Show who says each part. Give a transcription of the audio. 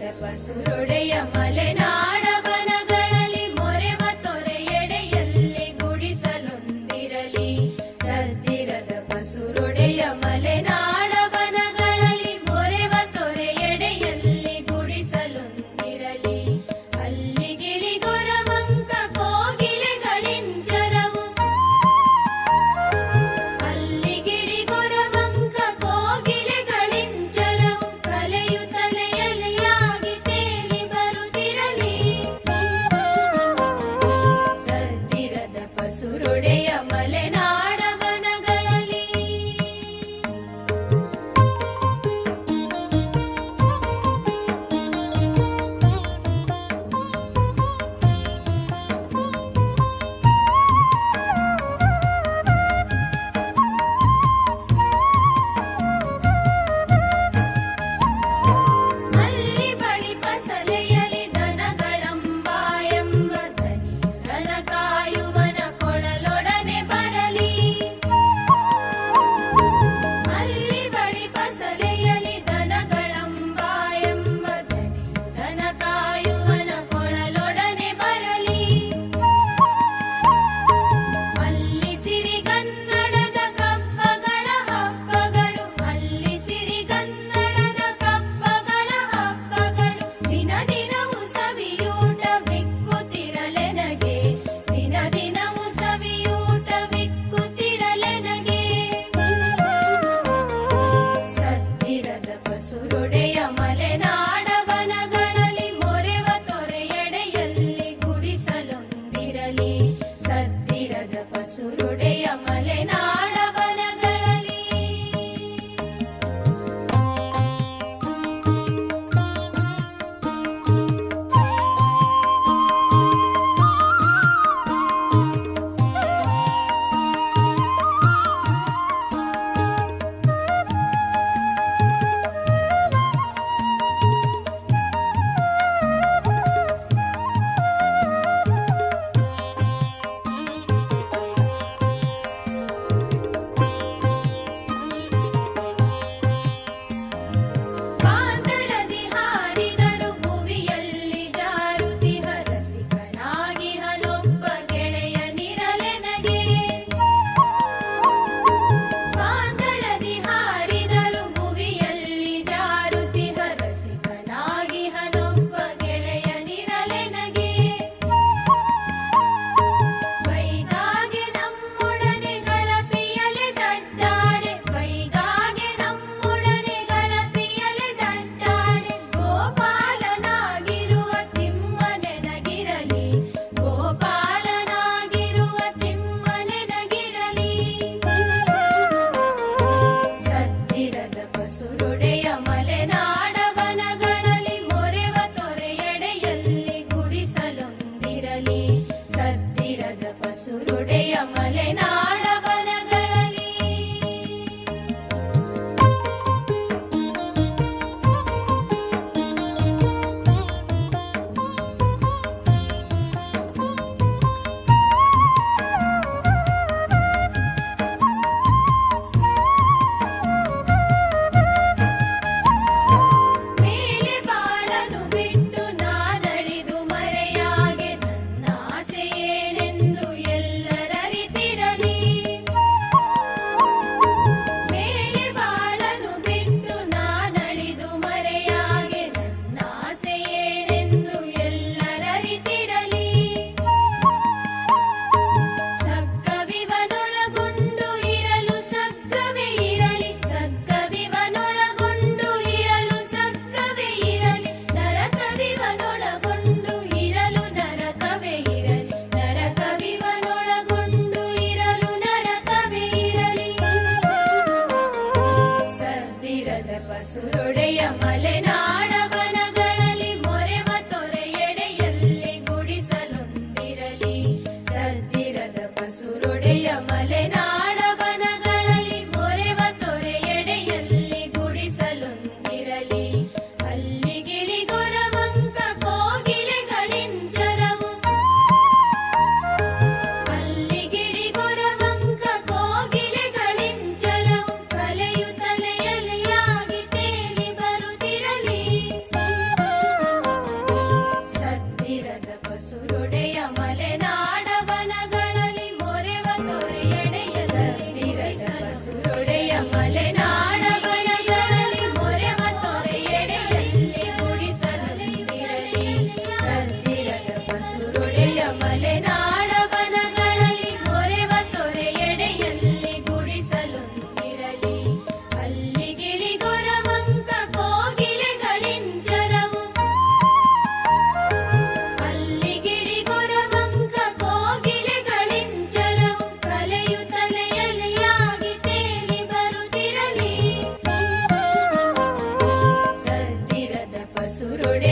Speaker 1: ಸದ್ದಿರದ ಪಸುರೊಡೆಯ ಮಲೆನಾಡ ಬನಗಳಲ್ಲಿ ಮೊರೆವ ತೊರೆಯೆಡೆಯಲ್ಲಿ ಗುಡಿಸಲೊಂದಿರಲಿ ಸದ್ದಿರದ ಪಸುರೊಡೆಯ सुर திருடே Good